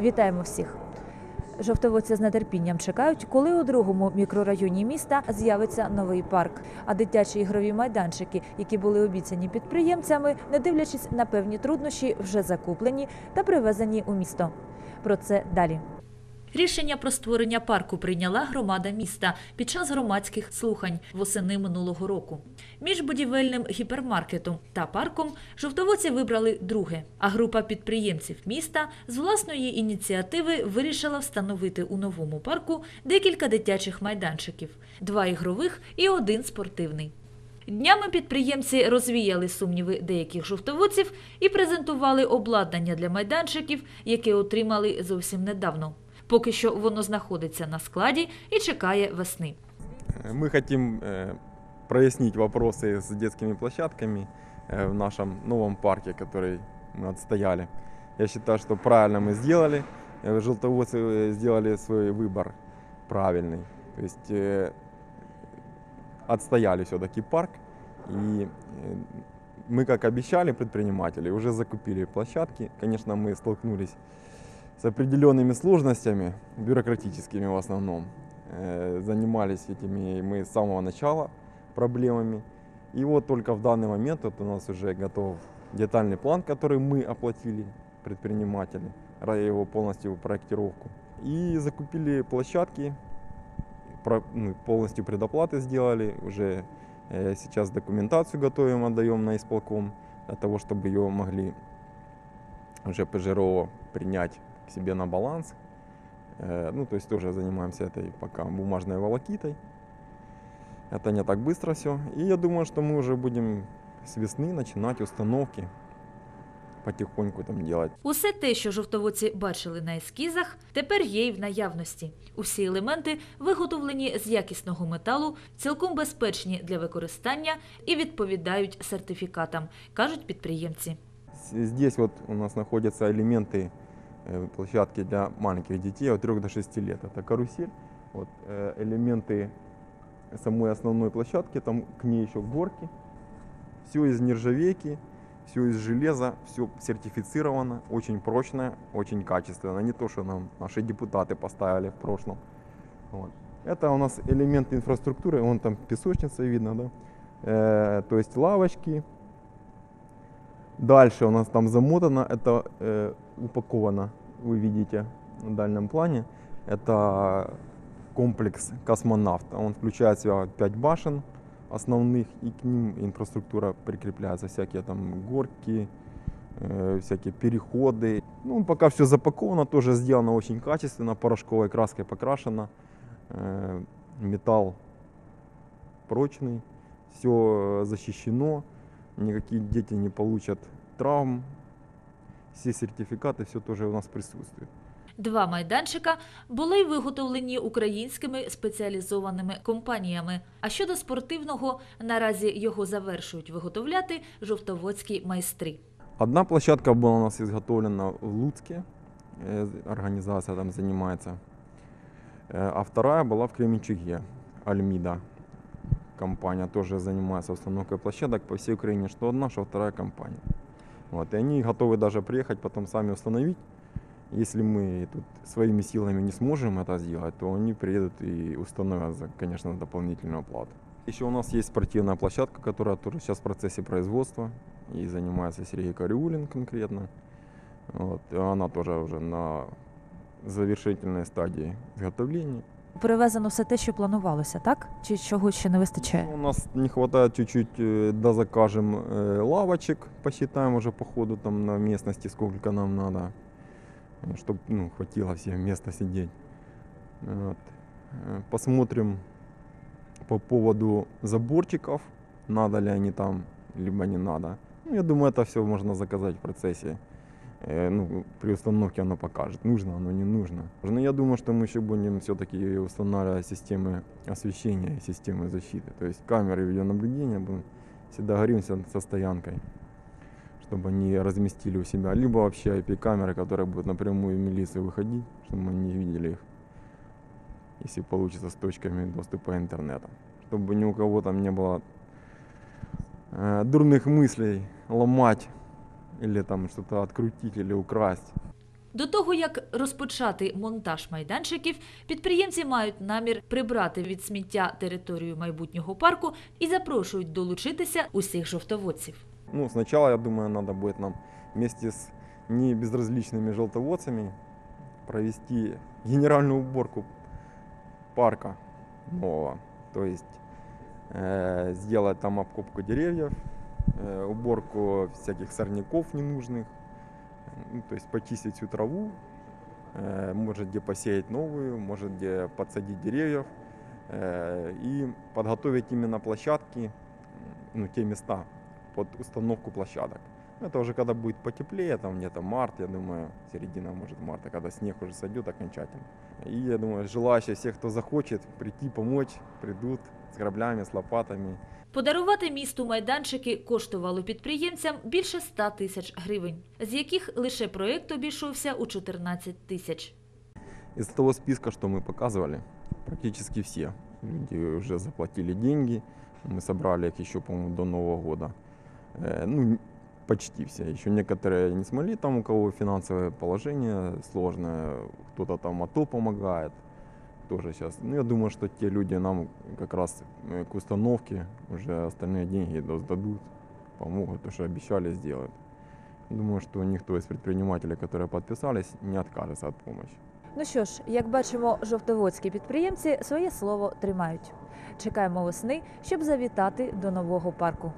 Вітаємо всіх! Жовтоводці з нетерпінням чекають, коли у другому мікрорайоні міста з'явиться новий парк. А дитячі ігрові майданчики, які були обіцяні підприємцями, не дивлячись на певні труднощі, вже закуплені та привезені у місто. Про це далі. Рішення про створення парку прийняла громада міста під час громадських слухань восени минулого року. Між будівельним гіпермаркетом та парком жовтоводці вибрали друге. А група підприємців міста з власної ініціативи вирішила встановити у новому парку декілька дитячих майданчиків: два ігрових і один спортивний. Днями підприємці розвіяли сумніви деяких жовтоводців і презентували обладнання для майданчиків, яке отримали зовсім недавно. Поки що воно знаходиться на складі і чекає весни. Мы хотим э, прояснить вопросы с детскими площадками э, в нашем новом парке, который мы отстояли. Я считаю, что правильно мы сделали. Э, Желтоводцы э, сделали свой выбор правильный. То есть э, отстояли все-таки парк. И э, мы, как обещали предприниматели, уже закупили площадки. Конечно, мы столкнулись с определенными сложностями, бюрократическими в основном. Э, Занимались этими мы с самого начала проблемами. И вот только в данный момент вот у нас уже готов детальный план, который мы оплатили предприниматели, его полностью проектировку. И закупили площадки, полностью предоплаты сделали, уже э, сейчас документацию готовим, отдаем на исполком, для того, чтобы ее могли уже ПЖРО принять к себе на баланс. Э, Ну, то есть тоже занимаемся этой пока бумажной волокитой. Это не так быстро все. И я думаю, что мы уже будем с весны начинать установки потихоньку там делать. Усе те, що жовтоводці бачили на ескізах, тепер є й в наявності. Усі елементи виготовлені з якісного металу, цілком безпечні для використання і відповідають сертифікатам, кажуть підприємці. С- Здесь вот у нас находятся элементы э, площадки для маленьких детей от 3 до 6 лет. Это карусель, вот, э, элементы самой основной площадки, там к ней еще горки. Все из нержавейки, все из железа, все сертифицировано, очень прочное, очень качественно. Не то, что нам наши депутаты поставили в прошлом. Вот. Это у нас элементы инфраструктуры, вон там песочница видно, да? Э, то есть лавочки, Дальше у нас там замотано, это э, упаковано, вы видите на дальнем плане. Это комплекс космонавта. Он включает в себя 5 башен основных, и к ним инфраструктура прикрепляется, всякие там горки, э, всякие переходы. Ну, пока все запаковано, тоже сделано очень качественно, порошковой краской покрашено. Э, металл прочный, все защищено никакие дети не получат травм. Все сертификаты, все тоже у нас присутствует. Два майданчика були виготовлені українськими спеціалізованими компаніями. А щодо спортивного, наразі його завершують виготовляти жовтоводські майстри. Одна площадка была у нас изготовлена в Луцке, э, организация там занимается, Э, а вторая была в Кременчуге, Альмида. Компания тоже занимается установкой площадок по всей Украине, что одна, что вторая компания. Вот, и они готовы даже приехать потом сами установить. Если мы тут своими силами не сможем это сделать, то они приедут и установят, за, конечно, дополнительную плату. Еще у нас есть спортивная площадка, которая тоже сейчас в процессе производства. И занимается Сергей Кариулин конкретно. Вот, она тоже уже на завершительной стадии изготовления. Привезено все те, що планувалося, так? Чи чогось ще не вистачає? У нас не хватает чуть-чуть, э, дозакажем э, лавочек, посчитаем уже по ходу там на местности, сколько нам надо, чтобы ну, хватило всем места сидеть. Вот. Э, Посмотрим по поводу заборчиков, надо ли они там, либо не надо. Ну, я думаю, это все можно заказать в процессе. Э, Ну, при установке оно покажет, нужно оно, не нужно. Но я думаю, что мы еще будем все-таки устанавливать системы освещения системы защиты. То есть камеры видеонаблюдения будем всегда горимся со стоянкой, чтобы они разместили у себя. Либо вообще IP-камеры, которые будут напрямую в милицию выходить, чтобы мы не видели их, если получится с точками доступа интернета. Чтобы ни у кого там не было э, дурных мыслей ломать или там что-то открутить или украсть. До того як розпочати монтаж майданчиків, підприємці мають намір прибрати від сміття територію майбутнього парку і запрошують долучитися усіх жовтоводців. Ну, сначала, я думаю, надо будет нам вместе с небезразличными желтоводцами провести генеральную уборку парка нового. То есть э, сделать там обкопку деревьев, э, уборку всяких сорняков ненужных, ну, то есть почистить всю траву, э, может где посеять новую, может где подсадить деревьев э, и подготовить именно площадки, м, ну, те места под установку площадок. Это уже когда будет потеплее, там где-то март, я думаю, середина, может, марта, когда снег уже сойдет окончательно. И я думаю, желающие, все, кто захочет прийти, помочь, придут с граблями, с лопатами. Подарувати місту майданчики коштувало підприємцям більше 100 тисяч гривень, з яких лише проєкт обійшовся у 14 тисяч. Из того списка, что мы показывали, практически все люди уже заплатили деньги. Мы собрали их еще, по-моему, до Нового года. Э, Ну, почти все. Еще некоторые не смогли, там у кого финансовое положение сложное, кто-то там АТО помогает. Тоже сейчас. Ну, я думаю, что те люди нам как раз э, к установке уже остальные деньги да- сдадут, помогут, то, что обещали, сделают. Думаю, что никто из предпринимателей, которые подписались, не откажется от помощи. Ну що ж, як бачимо, жовтоводські підприємці своє слово тримають. Чекаємо весни, щоб завітати до нового парку.